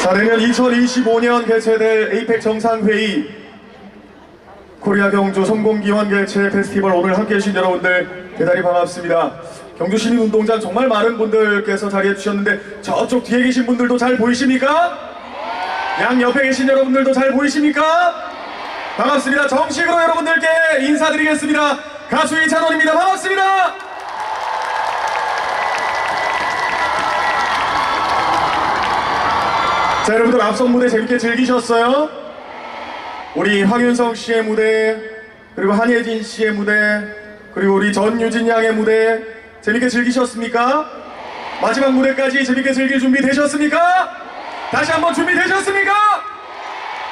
자, 내년 2025년 개최될 에이펙 정상회의 코리아 경주 성공기원 개최 페스티벌 오늘 함께 해주신 여러분들 대단히 반갑습니다. 경주 시민운동장 정말 많은 분들께서 자리해 주셨는데 저쪽 뒤에 계신 분들도 잘 보이십니까? 양 옆에 계신 여러분들도 잘 보이십니까? 반갑습니다. 정식으로 여러분들께 인사드리겠습니다. 가수 이찬원입니다. 반갑습니다. 자 여러분들 앞선 무대 재밌게 즐기셨어요? 우리 황윤성 씨의 무대 그리고 한예진 씨의 무대 그리고 우리 전유진 양의 무대 재밌게 즐기셨습니까? 마지막 무대까지 재밌게 즐길 준비 되셨습니까? 다시 한번 준비 되셨습니까?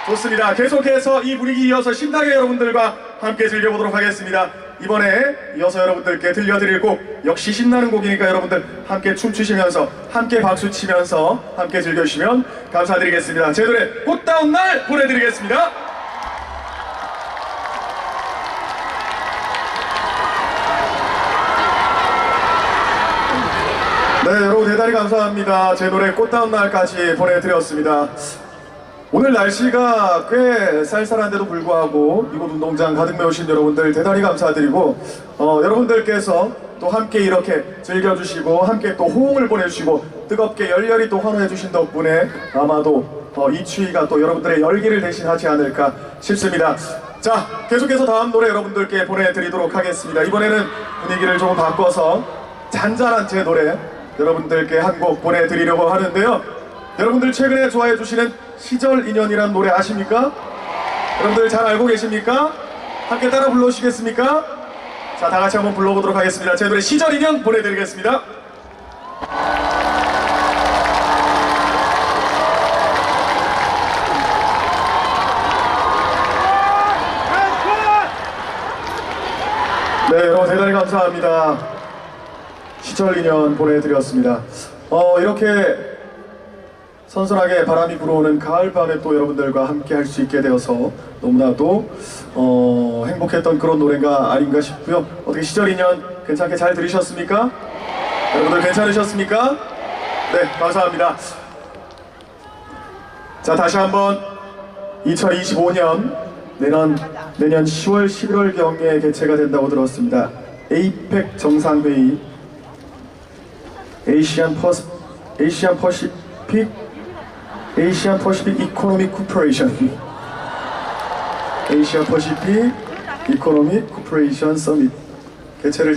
좋습니다. 계속해서 이 분위기 이어서 신나게 여러분들과 함께 즐겨보도록 하겠습니다. 이번에 이어서 여러분들께 들려드릴 곡 역시 신나는 곡이니까 여러분들 함께 춤추시면서 함께 박수 치면서 함께 즐겨주시면 감사드리겠습니다. 제 노래 꽃다운 날 보내드리겠습니다. 네 여러분 대단히 감사합니다. 제 노래 꽃다운 날까지 보내드렸습니다. 오늘 날씨가 꽤 쌀쌀한데도 불구하고 이곳 운동장 가득 메우신 여러분들 대단히 감사드리고 어, 여러분들께서 또 함께 이렇게 즐겨주시고 함께 또 호응을 보내주시고 뜨겁게 열렬히 또 환호해주신 덕분에 아마도 어, 이 추위가 또 여러분들의 열기를 대신하지 않을까 싶습니다. 자 계속해서 다음 노래 여러분들께 보내드리도록 하겠습니다. 이번에는 분위기를 조금 바꿔서 잔잔한 제 노래 여러분들께 한 곡 보내드리려고 하는데요. 여러분들 최근에 좋아해 주시는 시절 인연이란 노래 아십니까? 여러분들 잘 알고 계십니까? 함께 따라 불러주시겠습니까? 자, 다 같이 한번 불러보도록 하겠습니다. 제 노래 시절 인연 보내드리겠습니다. 네, 여러분 대단히 감사합니다. 시절 인연 보내드렸습니다. 어, 이렇게 선선하게 바람이 불어오는 가을밤에 또 여러분들과 함께 할 수 있게 되어서 너무나도 어, 행복했던 그런 노래가 아닌가 싶고요. 어떻게 시절 인연 괜찮게 잘 들으셨습니까? 여러분들 괜찮으셨습니까? 네, 감사합니다. 자, 다시 한번 2025년 내년 내년 10월 11월 경에 개최가 된다고 들었습니다. 에이펙 정상회의 에이시안 퍼스 에이시안 퍼시픽 에이시안 퍼시픽 이코노믹 쿠퍼레이션 에이시안 퍼시픽 이코노믹 쿠퍼레이션 서밋 개최를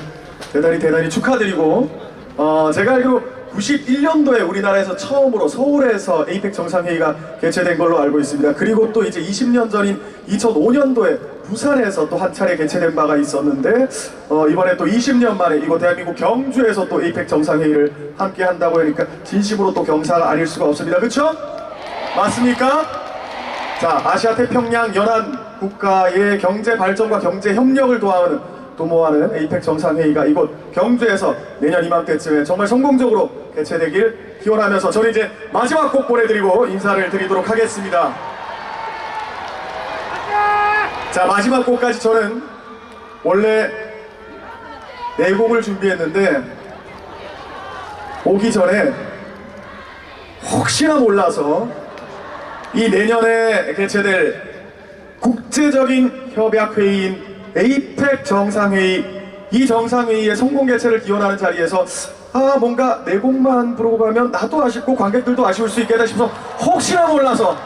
대단히 대단히 축하드리고 어, 제가 알기로 91년도에 우리나라에서 처음으로 서울에서 에이펙 정상회의가 개최된 걸로 알고 있습니다. 그리고 또 이제 20년 전인 2005년도에 부산에서 또 한 차례 개최된 바가 있었는데 어, 이번에 또 20년 만에 이곳 대한민국 경주에서 또 에이펙 정상회의를 함께 한다고 하니까 진심으로 또 경사가 아닐 수가 없습니다. 그렇죠? 맞습니까? 자, 아시아 태평양 연안 국가의 경제 발전과 경제 협력을 도와하는 도모하는 에이펙 정상회의가 이곳 경주에서 내년 이맘때쯤에 정말 성공적으로 개최되길 기원하면서 저는 이제 마지막 곡 보내드리고 인사를 드리도록 하겠습니다. 자, 마지막 곡까지 저는 원래 네 곡을 준비했는데 오기 전에 혹시나 몰라서 이 내년에 개최될 국제적인 협약회의인 에이펙 정상회의 이 정상회의의 성공 개최를 기원하는 자리에서 아 뭔가 내 곡만 부르고 가면 나도 아쉽고 관객들도 아쉬울 수 있겠다 싶어서 혹시나 몰라서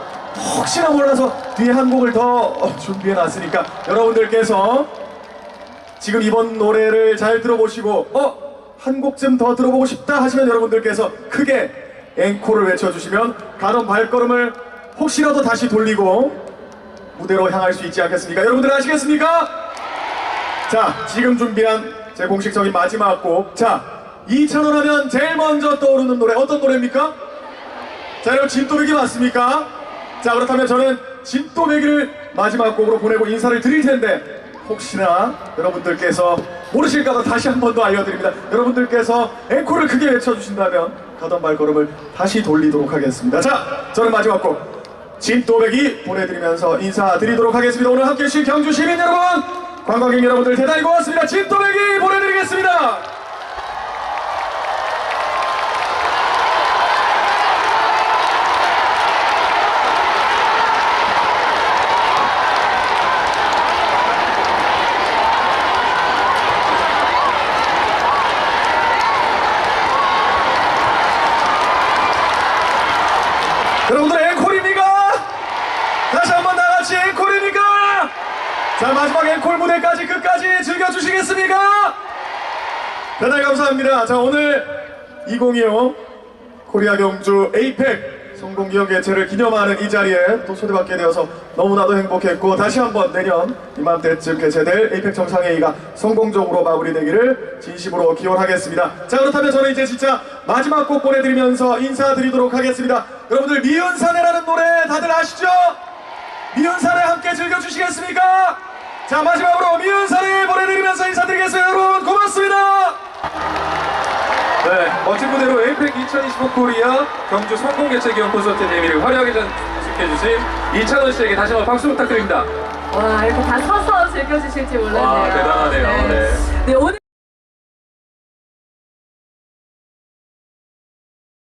혹시나 몰라서 뒤에 한 곡을 더 준비해 놨으니까 여러분들께서 지금 이번 노래를 잘 들어보시고 어? 한 곡쯤 더 들어보고 싶다 하시면 여러분들께서 크게 앵콜을 외쳐주시면 가던 발걸음을 혹시라도 다시 돌리고 무대로 향할 수 있지 않겠습니까? 여러분들 아시겠습니까? 자, 지금 준비한 제 공식적인 마지막 곡. 자, 이찬원 하면 제일 먼저 떠오르는 노래 어떤 노래입니까? 자, 여러분 진또배기 맞습니까? 자, 그렇다면 저는 진또배기를 마지막 곡으로 보내고 인사를 드릴 텐데 혹시나 여러분들께서 모르실까봐 다시 한 번 더 알려드립니다. 여러분들께서 앵콜을 크게 외쳐주신다면 가던 발걸음을 다시 돌리도록 하겠습니다. 자, 저는 마지막 곡 진또배기 보내드리면서 인사드리도록 하겠습니다. 오늘 함께해 주신 경주 시민 여러분, 관광객 여러분들 대단히 고맙습니다. 진또배기 보내드리겠습니다. 여러분들 자 마지막 앵콜 무대까지 끝까지 즐겨주시겠습니까? 대단히 감사합니다. 자 오늘 2025 코리아 경주 에이펙 성공 기억 개최를 기념하는 이 자리에 또 초대받게 되어서 너무나도 행복했고 다시 한번 내년 이맘때쯤 개최될 에이펙 정상회의가 성공적으로 마무리되기를 진심으로 기원하겠습니다. 자 그렇다면 저는 이제 진짜 마지막 곡 보내드리면서 인사드리도록 하겠습니다. 여러분들 미운 사내라는 노래 다들 아시죠? 미운 사내 함께 즐겨주시겠습니까? 자 마지막으로 미운사내 보내드리면서 인사드리겠습니다. 여러분 고맙습니다. 네, 멋진 무대로 에이펙 2025 코리아 경주 성공 개최 기원 콘서트 대미를 화려하게 전식해주신 이찬원 씨에게 다시 한번 박수 부탁드립니다. 와 이렇게 다 서서 즐겨주실지 몰랐네요. 와, 대단하네요. 네. 네 오늘.